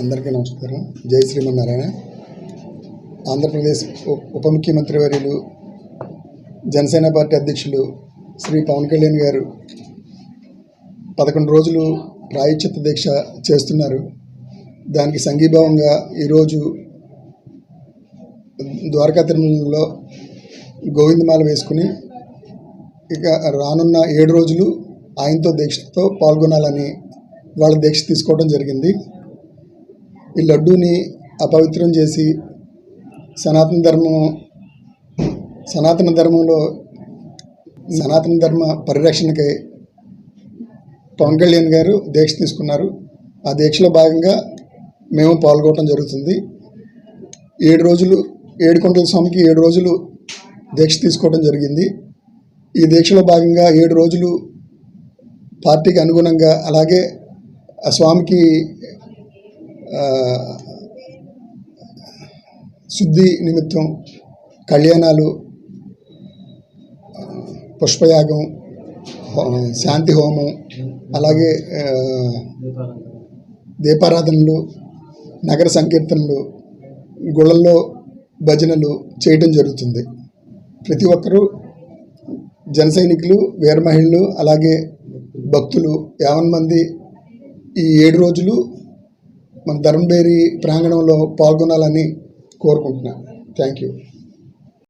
అందరికీ నమస్కారం. జై శ్రీమన్నారాయణ. ఆంధ్రప్రదేశ్ ఉప ముఖ్యమంత్రి వర్యులు జనసేన పార్టీ అధ్యక్షులు శ్రీ పవన్ కళ్యాణ్ గారు పదకొండు రోజులు ప్రాయచిత్త దీక్ష చేస్తున్నారు. దానికి సంఘీభావంగా ఈరోజు ద్వారకా తిరుమలలో గోవిందమాల వేసుకుని ఇక రానున్న ఏడు రోజులు ఆయనతో దీక్షతో పాల్గొనాలని వాళ్ళ దీక్ష తీసుకోవడం జరిగింది. ఈ లడ్డూని అపవిత్రం చేసి సనాతన ధర్మం సనాతన ధర్మంలో సనాతన ధర్మ పరిరక్షణకై పవన్ కళ్యాణ్ గారు దీక్ష తీసుకున్నారు. ఆ దీక్షలో భాగంగా మేము పాల్గొనడం జరుగుతుంది. ఏడు రోజులు ఏడు కొండల స్వామికి ఏడు రోజులు దీక్ష తీసుకోవడం జరిగింది. ఈ దీక్షలో భాగంగా ఏడు రోజులు పార్టీకి అనుగుణంగా అలాగే ఆ స్వామికి శుద్ధి నిమిత్తం కళ్యాణాలు పుష్పయాగం హో- శాంతి హోమం అలాగే దీపారాధనలు నగర సంకీర్తనలు గుళ్ళల్లో భజనలు చేయటం జరుగుతుంది. ప్రతి ఒక్కరూ జన సైనికులు అలాగే భక్తులు యావన్ మంది ఈ ఏడు రోజులు మన ధర్మబేరి ప్రాంగణంలో పాల్గొనాలని కోరుకుంటున్నాను. Thank you